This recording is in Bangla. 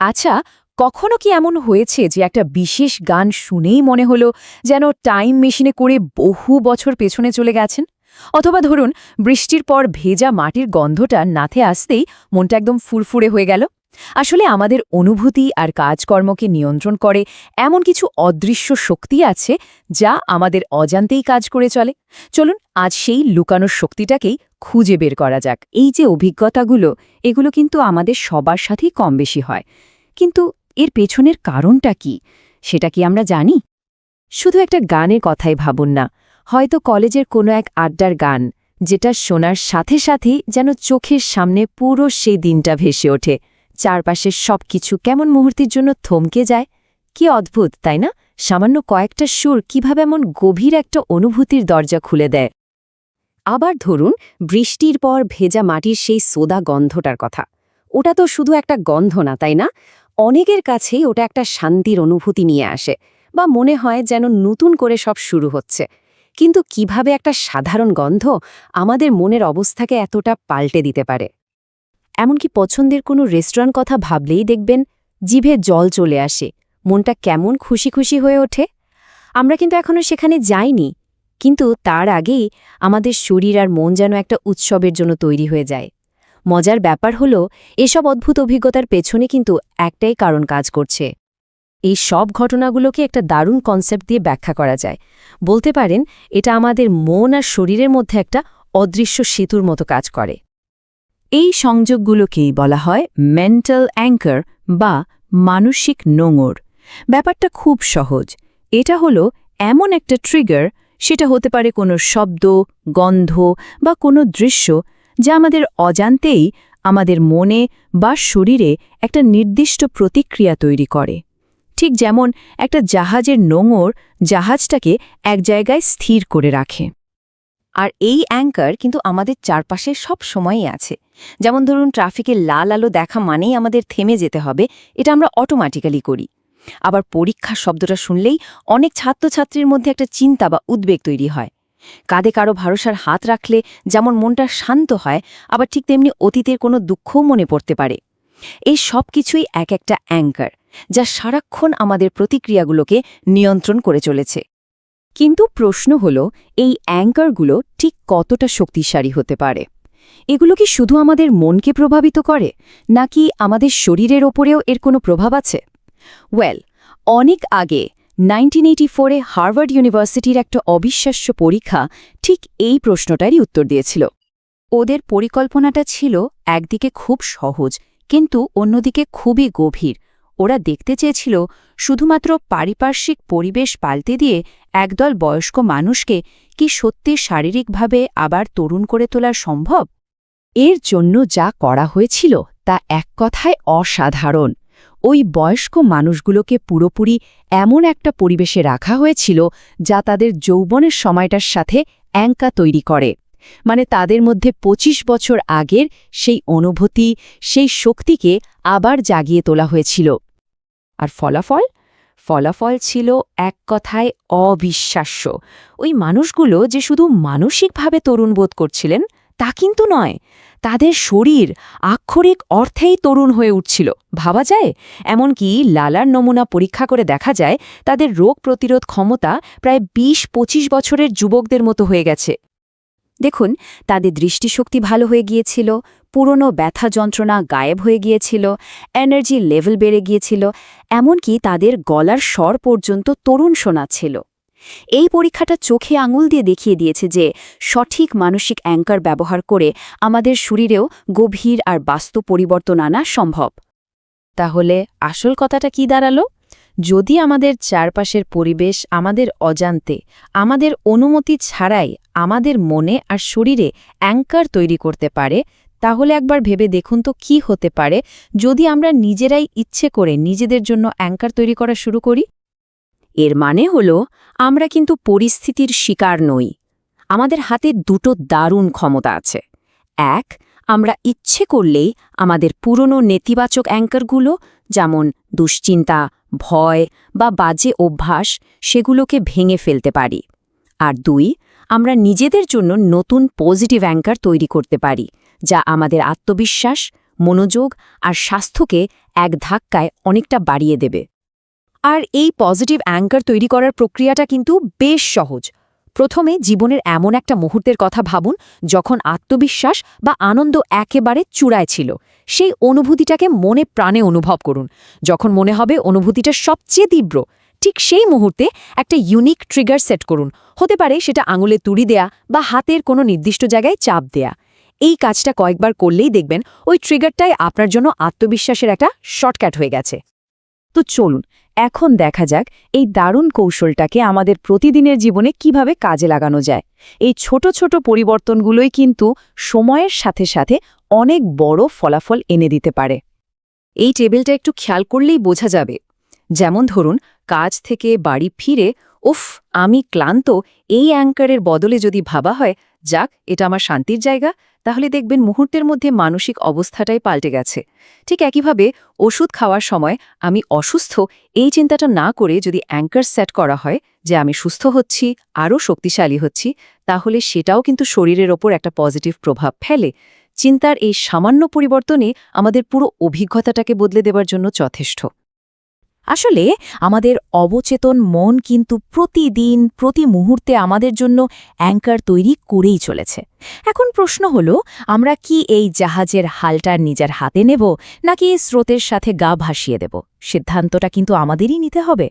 আচ্ছা কখনো কি এমন হয়েছে যে একটা বিশেষ গান শুনেই মনে হলো যেন টাইম মেশিনে করে বহু বছর পেছনে চলে গেছেন? অথবা ধরুন, বৃষ্টির পর ভেজা মাটির গন্ধটা নাথে আসতেই মনটা একদম ফুরফুরে হয়ে গেল? আসলে আমাদের অনুভূতি আর কাজকর্মকে নিয়ন্ত্রণ করে এমন কিছু অদৃশ্য শক্তি আছে যা আমাদের অজান্তেই কাজ করে চলে। চলুন, আজ সেই লুকানোর শক্তিটাকেই খুঁজে বের করা যাক। এই যে অভিজ্ঞতাগুলো, এগুলো কিন্তু আমাদের সবার সাথেই কম বেশি হয়। কিন্তু এর পেছনের কারণটা কি? সেটা কি আমরা জানি? শুধু একটা গানের কথাই ভাবুন না, হয়তো কলেজের কোনো এক আড্ডার গান, যেটা শোনার সাথে সাথেই যেন চোখের সামনে পুরো সেই দিনটা ভেসে ওঠে। চারপাশের সব কিছু কেমন মুহূর্তের জন্য থমকে যায়? কি অদ্ভুত, তাই না? সামান্য কয়েকটা সুর কীভাবে এমন গভীর একটা অনুভূতির দরজা খুলে দেয়? আবার ধরুন, বৃষ্টির পর ভেজা মাটির সেই সোদা গন্ধটার কথা। ওটা তো শুধু একটা গন্ধ না, তাই না? অনেকের কাছেই ওটা একটা শান্তির অনুভূতি নিয়ে আসে বা মনে হয় যেন নতুন করে সব শুরু হচ্ছে। কিন্তু কীভাবে একটা সাধারণ গন্ধ আমাদের মনের অবস্থাকে এতটা পাল্টে দিতে পারে? এমনকি পছন্দের কোনো রেস্টুরেন্ট কথা ভাবলেই দেখবেন জিভে জল চলে আসে, মনটা কেমন খুশি খুশি হয়ে ওঠে। আমরা কিন্তু এখনও সেখানে যাইনি, কিন্তু তার আগেই আমাদের শরীর আর মন যেন একটা উৎসবের জন্য তৈরি হয়ে যায়। মজার ব্যাপার হল, এসব অদ্ভুত অভিজ্ঞতার পেছনে কিন্তু একটাই কারণ কাজ করছে। এই সব ঘটনাগুলোকে একটা দারুণ কনসেপ্ট দিয়ে ব্যাখ্যা করা যায়। বলতে পারেন, এটা আমাদের মন আর শরীরের মধ্যে একটা অদৃশ্য সেতুর মতো কাজ করে। এই সংযোগগুলোকেই বলা হয় মেন্টাল অ্যাঙ্কার বা মানসিক নোঙর। ব্যাপারটা খুব সহজ। এটা হলো এমন একটা ট্রিগার সেটা হতে পারে কোনো শব্দ, গন্ধ বা কোনো দৃশ্য যা আমাদের অজান্তেই আমাদের মনে বা শরীরে একটা নির্দিষ্ট প্রতিক্রিয়া তৈরি করে। ঠিক যেমন একটা জাহাজের নোঙর জাহাজটাকে এক জায়গায় স্থির করে রাখে। আর এই অ্যাঙ্কার কিন্তু আমাদের চারপাশে সব সময়ই আছে। যেমন ধরুন ট্রাফিকে লাল আলো দেখা মানেই আমাদের থেমে যেতে হবে, এটা আমরা অটোমেটিক্যালি করি। আবার পরীক্ষার শব্দটা শুনলেই অনেক ছাত্রছাত্রীর মধ্যে একটা চিন্তা বা উদ্বেগ তৈরি হয়। কাঁধে কারও ভরসার হাত রাখলে যেমন মনটা শান্ত হয়, আবার ঠিক তেমনি অতীতের কোনো দুঃখও মনে পড়তে পারে। এই সব কিছুই এক একটা অ্যাঙ্কার, যা সারাক্ষণ আমাদের প্রতিক্রিয়াগুলোকে নিয়ন্ত্রণ করে চলেছে। কিন্তু প্রশ্ন হল, এই অ্যাঙ্কারগুলো ঠিক কতটা শক্তিশালী হতে পারে? এগুলো কি শুধু আমাদের মনকে প্রভাবিত করে, নাকি আমাদের শরীরের ওপরেও এর কোনো প্রভাব আছে? ওয়েল অনেক আগে 1984 এ হার্ভার্ড ইউনিভার্সিটির একটা অবিশ্বাস্য পরীক্ষা ঠিক এই প্রশ্নটারই উত্তর দিয়েছিল। ওদের পরিকল্পনাটা ছিল একদিকে খুব সহজ, কিন্তু অন্যদিকে খুবই গভীর। ওরা দেখতে চেয়েছিল শুধুমাত্র পারিপার্শ্বিক পরিবেশ পাল্টে দিয়ে একদল বয়স্ক মানুষকে কি সত্যি শারীরিকভাবে আবার তরুণ করে তোলা সম্ভব? এর জন্য যা করা হয়েছিল তা এক কথায় অসাধারণ। ওই বয়স্ক মানুষগুলোকে পুরোপুরি এমন একটা পরিবেশে রাখা হয়েছিল যা তাদের যৌবনের সময়টার সাথে অ্যাঙ্কা তৈরি করে। মানে তাদের মধ্যে ২৫ বছর আগের সেই অনুভূতি, সেই শক্তিকে আবার জাগিয়ে তোলা হয়েছিল। আর ফলাফল? ফলাফল ছিল এক কথায় অবিশ্বাস্য। ওই মানুষগুলো যে শুধু মানসিকভাবে তরুণ বোধ করছিলেন তা কিন্তু নয়। তাদের শরীর আক্ষরিক অর্থেই তরুণ হয়ে উঠছিল। ভাবা যায়? এমনকি লালার নমুনা পরীক্ষা করে দেখা যায়, তাদের রোগ প্রতিরোধ ক্ষমতা প্রায় ২০ পঁচিশ বছরের যুবকদের মতো হয়ে গেছে। দেখুন, তাদের দৃষ্টিশক্তি ভালো হয়ে গিয়েছিল, পুরনো ব্যথা যন্ত্রণা গায়েব হয়ে গিয়েছিল এনার্জি লেভেল বেড়ে গিয়েছিল, এমনকি তাদের গলার স্বর পর্যন্ত তরুণ শোনাচ্ছিল। এই পরীক্ষাটা চোখে আঙুল দিয়ে দেখিয়ে দিয়েছে যে সঠিক মানসিক অ্যাঙ্কার ব্যবহার করে আমাদের শরীরেও গভীর আর বাস্তব পরিবর্তন আনা সম্ভব। তাহলে আসল কথাটা কি দাঁড়াল? যদি আমাদের চারপাশের পরিবেশ আমাদের অজান্তে, আমাদের অনুমতি ছাড়াই আমাদের মনে আর শরীরে অ্যাঙ্কার তৈরি করতে পারে, তাহলে একবার ভেবে দেখুন তো কি হতে পারে যদি আমরা নিজেরাই ইচ্ছে করে নিজেদের জন্য অ্যাঙ্কার তৈরি করা শুরু করি। এর মানে হল, আমরা কিন্তু পরিস্থিতির শিকার নই। আমাদের হাতে দুটো দারুণ ক্ষমতা আছে। এক, আমরা ইচ্ছে করলেই আমাদের পুরনো নেতিবাচক অ্যাঙ্কারগুলো, যেমন দুশ্চিন্তা, ভয় বা বাজে অভ্যাস, সেগুলোকে ভেঙে ফেলতে পারি। আর দুই, আমরা নিজেদের জন্য নতুন পজিটিভ অ্যাঙ্কার তৈরি করতে পারি, যা আমাদের আত্মবিশ্বাস, মনোযোগ আর স্বাস্থ্যকে এক ধাক্কায় অনেকটা বাড়িয়ে দেবে। আর এই পজিটিভ অ্যাঙ্কার তৈরি করার প্রক্রিয়াটা কিন্তু বেশ সহজ। প্রথমে জীবনের এমন একটা মুহূর্তের কথা ভাবুন, যখন আত্মবিশ্বাস বা আনন্দ একেবারে চূড়ায় ছিল। সেই অনুভূতিটাকে মনে প্রাণে অনুভব করুন। যখন মনে হবে অনুভূতিটা সবচেয়ে তীব্র, ঠিক সেই মুহূর্তে একটা ইউনিক ট্রিগার সেট করুন। হতে পারে সেটা আঙুলে তুড়ি দেয়া বা হাতের কোনো নির্দিষ্ট জায়গায় চাপ দেয়া। এই কাজটা কয়েকবার করলেই দেখবেন ওই ট্রিগারটাই আপনার জন্য আত্মবিশ্বাসের একটা শর্টকাট হয়ে গেছে। তো চলুন, এখন দেখা যাক এই দারুণ কৌশলটাকে আমাদের প্রতিদিনের জীবনে কীভাবে কাজে লাগানো যায়। এই ছোট ছোট পরিবর্তনগুলোই কিন্তু সময়ের সাথে সাথে অনেক বড় ফলাফল এনে দিতে পারে। এই টেবিলটা একটু খেয়াল করলেই বোঝা যাবে। যেমন ধরুন, কাজ থেকে বাড়ি ফিরে, উফ, আমি ক্লান্ত, এই অ্যাঙ্কারের বদলে যদি ভাবা হয় যাক, এটা আমার শান্তির জায়গা। তাহলে দেখবেন মুহূর্তের মধ্যে মানসিক অবস্থাটাই পাল্টে গেছে। ঠিক একইভাবে ওষুধ খাওয়ার সময় আমি অসুস্থ, এই চিন্তাটা না করে যদি অ্যাঙ্কার সেট করা হয় যে আমি সুস্থ হচ্ছি, আরও শক্তিশালী হচ্ছি, তাহলে সেটাও কিন্তু শরীরের ওপর একটা পজিটিভ প্রভাব ফেলে। চিন্তার এই সামান্য পরিবর্তনে আমাদের পুরো অভিজ্ঞতাটাকে বদলে দেবার জন্য যথেষ্ট। আসলে আমাদের অবচেতন মন কিন্তু প্রতিদিন, প্রতি মুহূর্তে আমাদের জন্য অ্যাঙ্কার তৈরি করেই চলেছে। এখন প্রশ্ন হল, আমরা কি এই জাহাজের হালটা নিজের হাতে নেব, নাকি স্রোতের সাথে গা ভাসিয়ে দেব? সিদ্ধান্তটা কিন্তু আমাদেরই নিতে হবে।